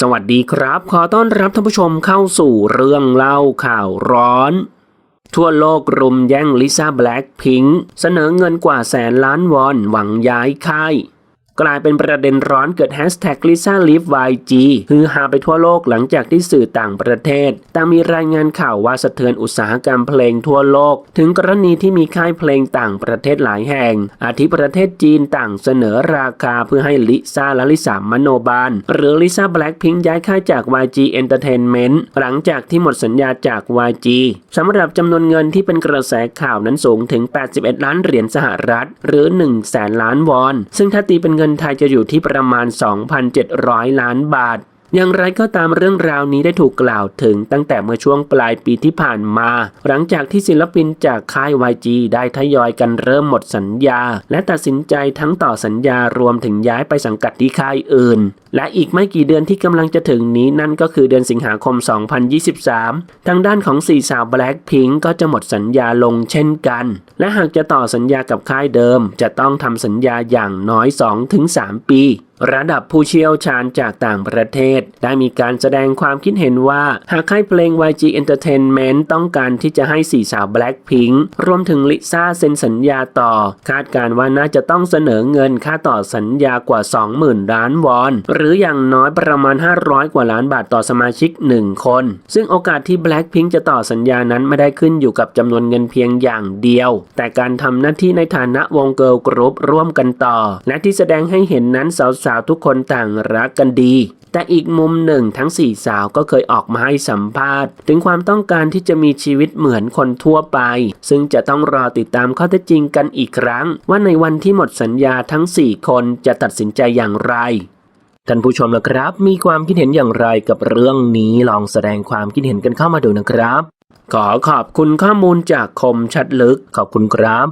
สวัสดีครับ ขอต้อนรับท่านผู้ชมเข้าสู่เรื่องเล่าข่าวร้อน ทั่วโลกรุมแย่งลิซ่าแบล็กพิงค์เสนอเงินกว่าแสนล้านวอนหวังย้ายค่าย กลายเป็นประเด็นร้อนเกิดแฮชแท็กลิซ่าลีฟ YG ฮือฮาไปทั่วโลกหลังจากที่สื่อต่างประเทศต่างมีรายงานข่าวว่าสะเทือนอุตสาหกรรมเพลงทั่วโลก ถึงกรณีที่มีค่ายเพลงต่างประเทศหลายแห่ง อาทิประเทศจีนต่างเสนอราคาเพื่อให้ลิซ่าและลิสามโนบาล หรือลิซ่าแบล็คพิงย้ายค่ายจาก YG Entertainment หลังจากที่หมดสัญญาจาก YG สำหรับจำนวนเงินที่เป็นกระแสข่าวนั้นสูงถึง 81 ล้านเหรียญสหรัฐ หรือ1แสนล้านวอน ซึ่งถ้าตีเป็นเงินงินไทยจะอยู่ที่ประมาณ 2,700 ล้านบาท อย่างไรก็ตามเรื่องราวนี้ได้ถูกกล่าวถึงตั้งแต่เมื่อช่วงปลายปีที่ผ่านมา หลังจากที่ศิลปินจากค่าย YG ได้ทยอยกันเริ่มหมดสัญญา และตัดสินใจทั้งต่อสัญญารวมถึงย้ายไปสังกัดที่ค่ายอื่น และอีกไม่กี่เดือนที่กำลังจะถึงนี้นั่นก็คือเดือนสิงหาคม 2023 ทางด้านของสี่สาว Blackpink ก็จะหมดสัญญาลงเช่นกัน และหากจะต่อสัญญากับค่ายเดิม จะต้องทำสัญญาอย่างน้อย 2-3 ปี ระดับผู้เชี่ยวชาญจากต่างประเทศ ได้มีการแสดงความคิดเห็นว่า หากค่ายเพลง YG Entertainment ต้องการที่จะให้สี่สาว Blackpink รวมถึงลิซ่าเซ็นสัญญาต่อ คาดการณ์ว่าน่าจะต้องเสนอเงินค่าต่อสัญญากว่า 20,000 ล้านวอน หรืออย่างน้อยประมาณ 500 กว่าล้านบาทต่อสมาชิก 1 คน ซึ่งโอกาสที่ Blackpink จะต่อสัญญานั้นไม่ได้ขึ้นอยู่กับจำนวนเงินเพียงอย่างเดียว แต่การทำหน้าที่ในฐานะวงเกิร์ลกรุ๊ปร่วมกันต่อ และที่แสดงให้เห็นนั้นสาวๆทุกคนต่างรักกันดี แต่อีกมุมหนึ่งทั้งสี่สาวก็เคยออกมาให้สัมภาษณ์ ถึงความต้องการที่จะมีชีวิตเหมือนคนทั่วไป ซึ่งจะต้องรอติดตามข้อเท็จจริงกันอีกครั้ง ว่าในวันที่หมดสัญญาทั้ง 4 คนจะตัดสินใจอย่างไรท่านผู้ชมนะครับ มีความคิดเห็นอย่างไรกับเรื่องนี้ลองแสดงความคิดเห็นกันเข้ามาดูนะครับ ขอขอบคุณข้อมูลจากคมชัดลึกขอบคุณครับ